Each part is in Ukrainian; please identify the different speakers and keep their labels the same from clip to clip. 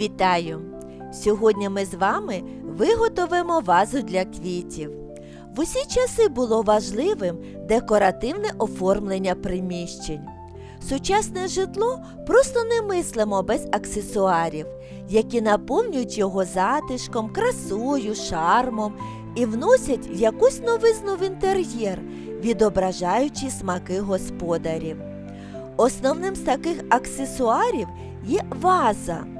Speaker 1: Вітаю! Сьогодні ми з вами виготовимо вазу для квітів. В усі часи було важливим декоративне оформлення приміщень. Сучасне житло просто не мислимо без аксесуарів, які наповнюють його затишком, красою, шармом і вносять якусь новизну в інтер'єр, відображаючи смаки господарів. Основним з таких аксесуарів є ваза.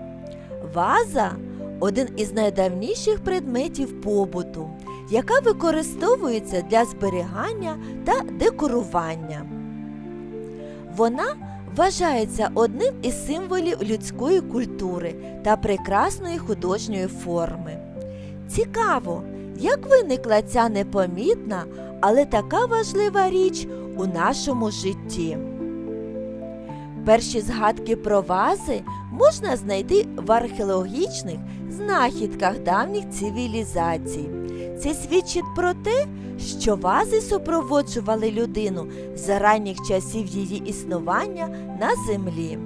Speaker 1: Ваза один із найдавніших предметів побуту, яка використовується для зберігання та декорування. Вона вважається одним із символів людської культури та прекрасної художньої форми. Цікаво, як виникла ця непомітна, але така важлива річ у нашому житті. Перші згадки про вази можна знайти в археологічних знахідках давніх цивілізацій. Це свідчить про те, що вази супроводжували людину за ранніх часів її існування на землі.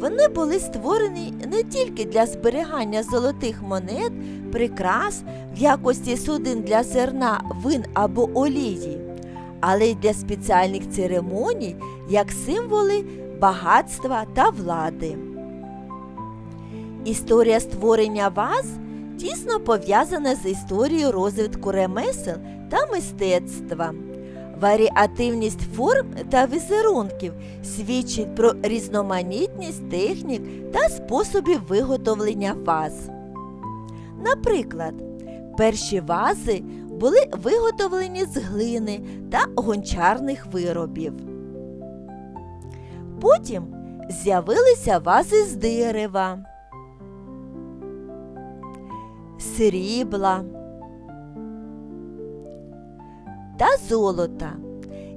Speaker 1: Вони були створені не тільки для зберігання золотих монет, прикрас в якості судин для зерна, вин або олії, але й для спеціальних церемоній як символи багатства та влади. Історія створення ваз тісно пов'язана з історією розвитку ремесел та мистецтва. Варіативність форм та візерунків свідчить про різноманітність технік та способів виготовлення ваз. Наприклад, перші вази були виготовлені з глини та гончарних виробів. Потім з'явилися вази з дерева, срібла та золота.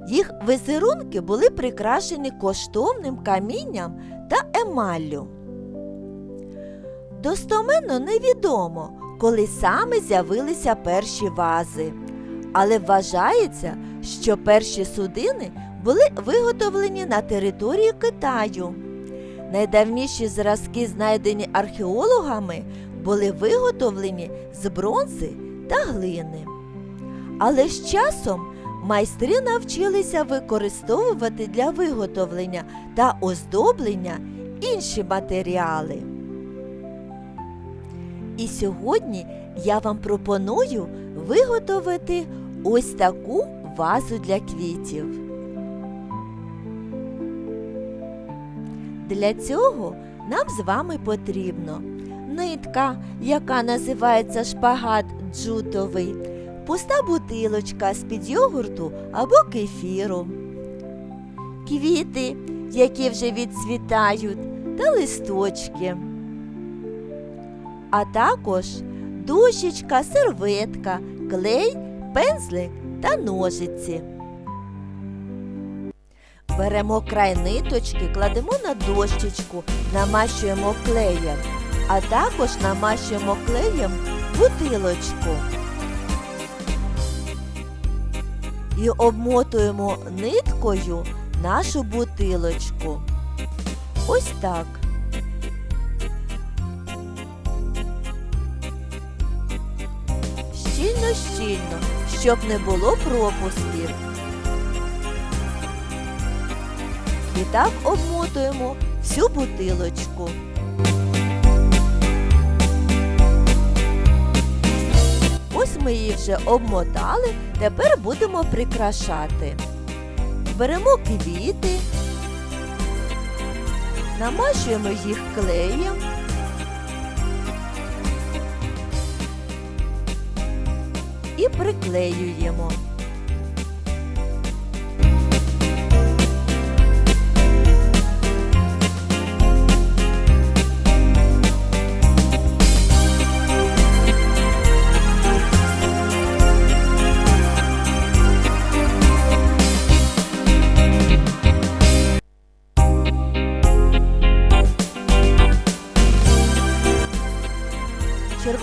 Speaker 1: Їх візерунки були прикрашені коштовним камінням та емаллю. Достоменно невідомо, коли саме з'явилися перші вази, але вважається, що перші судини були виготовлені на території Китаю. Найдавніші зразки, знайдені археологами, були виготовлені з бронзи та глини. Але з часом майстри навчилися використовувати для виготовлення та оздоблення інші матеріали. І сьогодні я вам пропоную виготовити ось таку вазу для квітів. Для цього нам з вами потрібно нитка, яка називається шпагат джутовий, пуста бутилочка з-під йогурту або кефіру, квіти, які вже відцвітають, та листочки, а також дощечка, серветка, клей, пензлик та ножиці. Беремо край ниточки, кладемо на дощечку, намащуємо клеєм, а також намащуємо клеєм бутилочку. І обмотуємо ниткою нашу бутилочку. Ось так. Щільно-щільно, щоб не було пропусків. Так обмотуємо всю бутилочку. Ось ми її вже обмотали, тепер будемо прикрашати. Беремо квіти, намащуємо їх клеєм. І приклеюємо.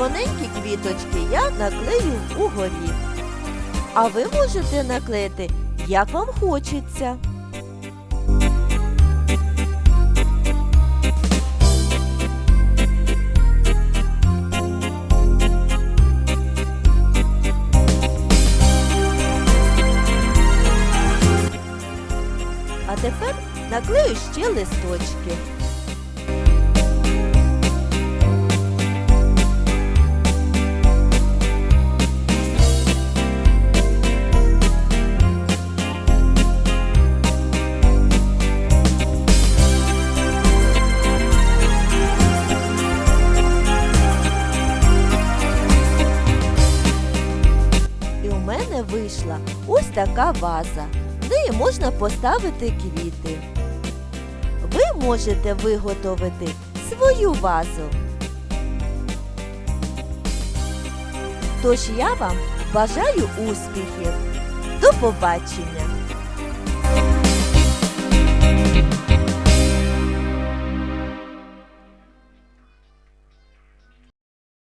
Speaker 1: червоненькі квіточки я наклею угорі. А ви можете наклеїти, як вам хочеться. А тепер наклею ще листочки. вийшла ось така ваза. В неї можна поставити квіти. Ви можете виготовити свою вазу. Тож я вам бажаю успіхів. До побачення!